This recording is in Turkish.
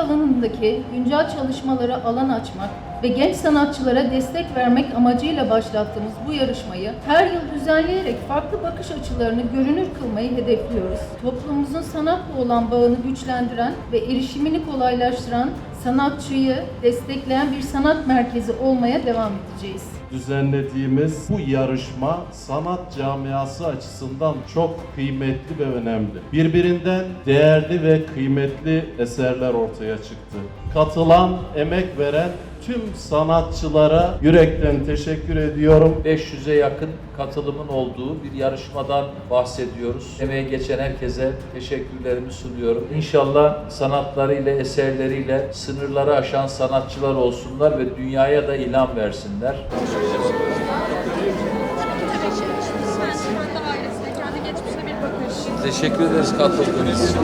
alanındaki güncel çalışmalara alan açmak ve genç sanatçılara destek vermek amacıyla başlattığımız bu yarışmayı her yıl düzenleyerek farklı bakış açılarını görünür kılmayı hedefliyoruz. Toplumumuzun sanatla olan bağını güçlendiren ve erişimini kolaylaştıran sanatçıyı destekleyen bir sanat merkezi olmaya devam edeceğiz. düzenlediğimiz bu yarışma sanat camiası açısından çok kıymetli ve önemli. Birbirinden değerli ve kıymetli eserler ortaya çıktı. Katılan, emek veren tüm sanatçılara yürekten teşekkür ediyorum. 500'e yakın katılımın olduğu bir yarışmadan bahsediyoruz. Emeği geçen herkese teşekkürlerimi sunuyorum. İnşallah sanatlarıyla, eserleriyle sınırları aşan sanatçılar olsunlar ve dünyaya da ilham versinler. kendi ailesine, kendi geçmişine bir bakış. Teşekkür ederiz katıldığınız için.